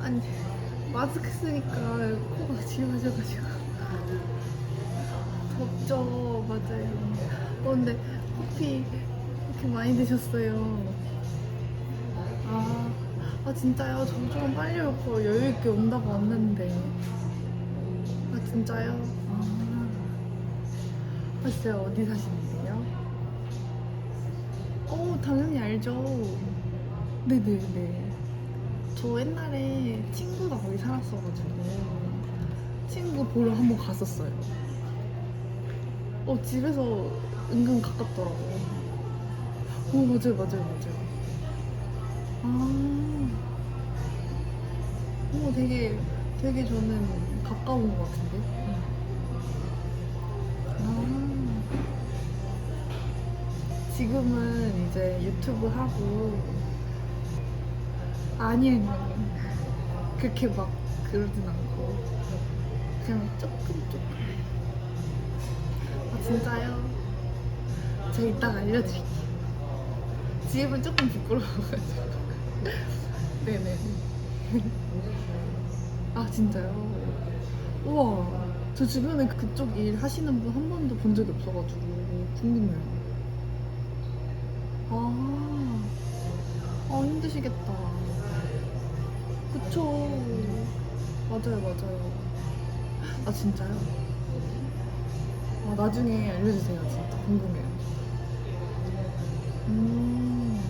아니 마스크 쓰니까 코가 지워져가지고 덥죠 맞아요. 어, 근데 커피 이렇게 많이 드셨어요. 아, 아 진짜요? 저좀 빨리 올거 여유 있게 온다고 왔는데. 아 진짜요? 아, 아 진짜 어디 사시는데요? 어 당연히 알죠. 네네네. 저 옛날에 친구가 거기 살았어가지고 친구 보러 한번 갔었어요. 어 집에서 은근 가깝더라고요. 어 맞아요 맞아요 맞아요. 아, 오 되게 되게 저는 가까운 것 같은데. 아, 지금은 이제 유튜브 하고 아니에요, 아니에요. 그렇게 막 그러진 않고 그냥 조금 조금. 아 진짜요? 제가 이따가 알려드릴게요. 집은 조금 부끄러워가지고. 네네. 아 진짜요? 우와. 저 주변에 그쪽 일 하시는 분 한 번도 본 적이 없어가지고 궁금해요. 아, 아 힘드시겠다. 그쵸. 맞아요, 맞아요. 아 진짜요? 아 나중에 알려주세요. 진짜 궁금해요. 음.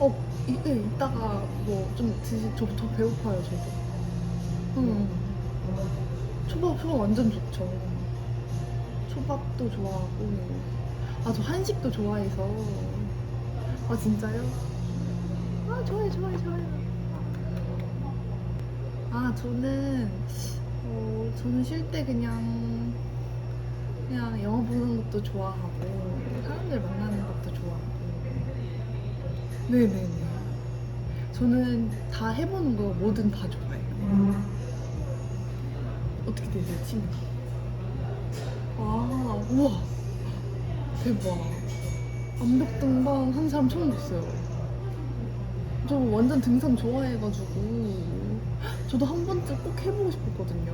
어, 이, 네, 이따가 뭐 좀 드시, 저, 저 배고파요, 저도. 음. 초밥, 초밥 완전 좋죠. 초밥도 좋아하고. 아, 저 한식도 좋아해서. 아, 진짜요? 아, 좋아요, 좋아요, 좋아요. 아, 저는, 어, 저는 쉴 때 그냥, 그냥 영화 보는 것도 좋아하고, 사람들 만나는 것도 좋아하고. 네네네. 저는 다 해보는 거 뭐든 다 좋아해요. 어떻게 되세요, 친구? 아, 우와. 대박. 암벽 등반 한 사람 처음 봤어요. 저 완전 등산 좋아해가지고. 저도 한 번쯤 꼭 해보고 싶었거든요.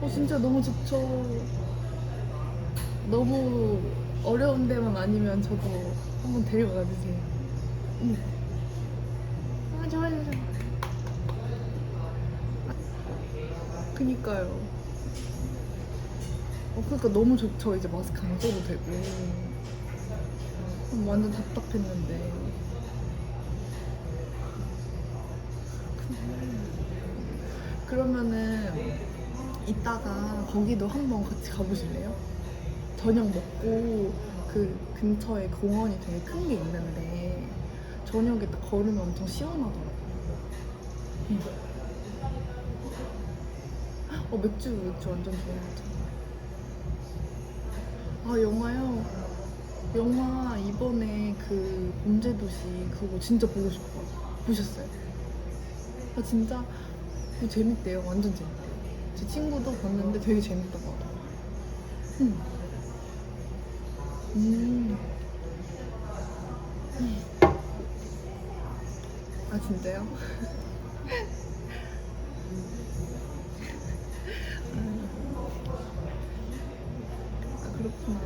어, 진짜 너무 좋죠. 너무 어려운 데만 아니면 저도 한번 데려가 주세요. 응. 아, 좋아요, 좋아요. 그니까요. 어, 그니까 너무 좋죠. 이제 마스크 안 써도 되고. 음, 완전 답답했는데. 그러면은 이따가 거기도 한번 같이 가보실래요? 저녁 먹고 그 근처에 공원이 되게 큰 게 있는데 저녁에 딱 걸으면 엄청 시원하더라고요. 음. 어 맥주 맥주 완전 좋아하죠. 아 영화요? 영화 이번에 그 범죄도시 그거 진짜 보고 싶어요. 보셨어요? 아 진짜 그거 재밌대요. 완전 재밌대요. 제 친구도 봤는데 되게 재밌다고 하더라고요. 음. 음. 아 진짜요? 아 그렇구나.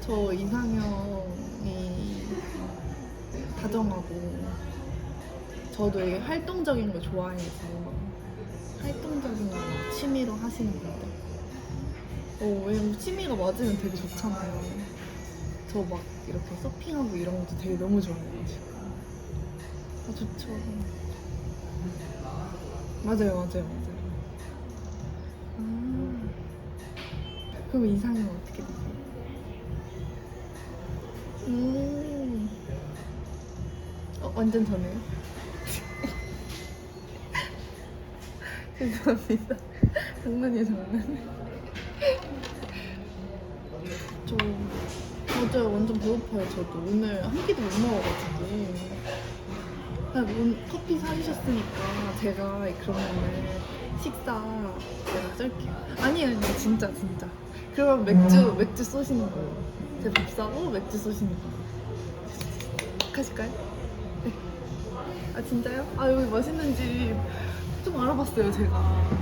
저 이상형이 다정하고 저도 되게 활동적인 거 좋아해서 활동적인 거 취미로 하시는 분들. 어, 왜냐면 취미가 맞으면 되게 좋잖아요. 저 막 이렇게 서핑하고 이런 것도 되게 너무 좋아해가지고. 아, 좋죠. 맞아요, 맞아요, 맞아요. 아, 그럼 이상형 어떻게 되세요? 음, 어, 완전 저네요. 죄송합니다. 장난이에요, 장난. 저 어제 완전 배고파요. 저도 오늘 한 끼도 못 먹어가지고. 그냥 문- 커피 사주셨으니까 제가 그러면은 식사 제가 쏠게요. 아니 아니 진짜 진짜. 그럼 맥주 맥주 쏘시는 거예요. 제 밥 사고 맥주 쏘시는 거. 가실까요? 네. 아 진짜요? 아 여기 맛있는 집 좀 알아봤어요 제가.